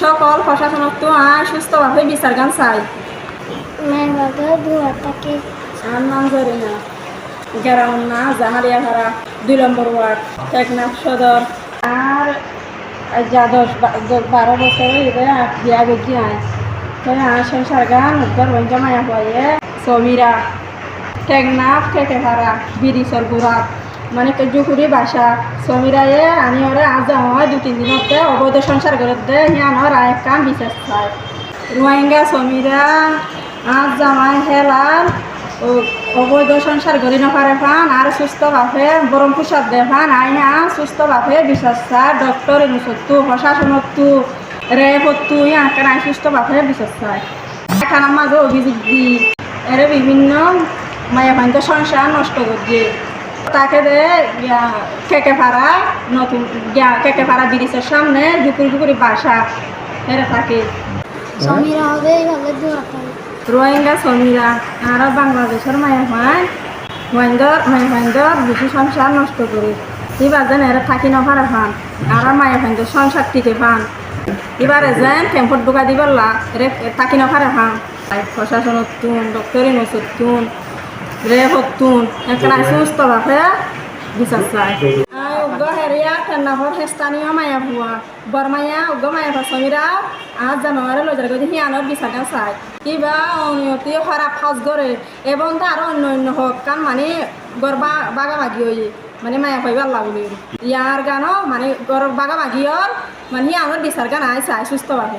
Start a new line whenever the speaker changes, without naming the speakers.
সকল প্রশাসনক তো আর সুস্থভাবে বিচার গান চাই। আর নাম ধরে না। গেরাউন্না জাহারিয়া ভাড়া দুই নম্বর ওয়ার্ড টেকনাফ সদর। আর যা দশ বা- দ- বারো বছর হইবে আর বিয়া বেগি আয় তো আর সংসার গান উদ্ধার বঞ্চ মায়া হয়ে। সমীরা টেকনাফ থেকে ভাড়া বিরিশর গুড়াত মানে জুকুরি বাসা। সমীরায়ে আনি ওরে আজ হয় দু তিন দিনতে অবৈধ সংসার করে দে হিয়ানোর আয় কাম বিশেষ চায় রোহিঙ্গা সমীরা আজ জামাই হেলাল, ও অবৈধ সংসার গড়ি নপারে ফান, আর সুস্থভাবে বরম প্রসাদ দে ফান আই হা সুস্থভাবে বিশ্বাস চায় ডক্টর এনুসত্তু প্রশাসনত্তু রেপত্তু ইয়াকে নাই সুস্থভাবে বিশ্বাস চায় এখানের মাঝে অভিযোগ দি এর বিভিন্ন মায়া ভাঙ্গ সংসার নষ্ট করছে তাকে দে কেকে পাড়া নতুন গিয়া কেকে পাড়া ব্রিজের সামনে জুকুরি জুকুরি বাসা এরা থাকে।
সমীরা হবে এইভাবে
রোহিঙ্গা শ্রমিকরা আর বাংলাদেশের মায়া ভাই মহেন্দ্র মায়া ভাইন্দর বেশি সংসার নষ্ট করে। এবার যেন এরা থাকি নভারে ফান আর মায়া ভাইন্দর সংসার টিকে ফান এবারে যেন টেম্পট ঢুকা দিবারলা রে থাকি নভারে ফান প্রশাসনত তুন ডক্টরি তুন এখানে সুস্থভাবে বিচার চাই উগ্র হেরিয়া তেন্নাফর স্থানীয় মায়া ভুয়া। বরমায়া উগ্র মায়া ভাসমীরা আজ জানুয়ারি লজার গদি হিয়ানোর বিচারটা চাই। কিবা অনিয়তি খারাপ সাজ করে এবং তার অন্য অন্য হোক কারণ মানে গড় বাগা হই মানে মায়া পাইবার লাগলি ইয়ার গানও মানে গড় বাগা বাগিয়র মানে হিয়ানোর বিচার গান আই চাই সুস্থভাবে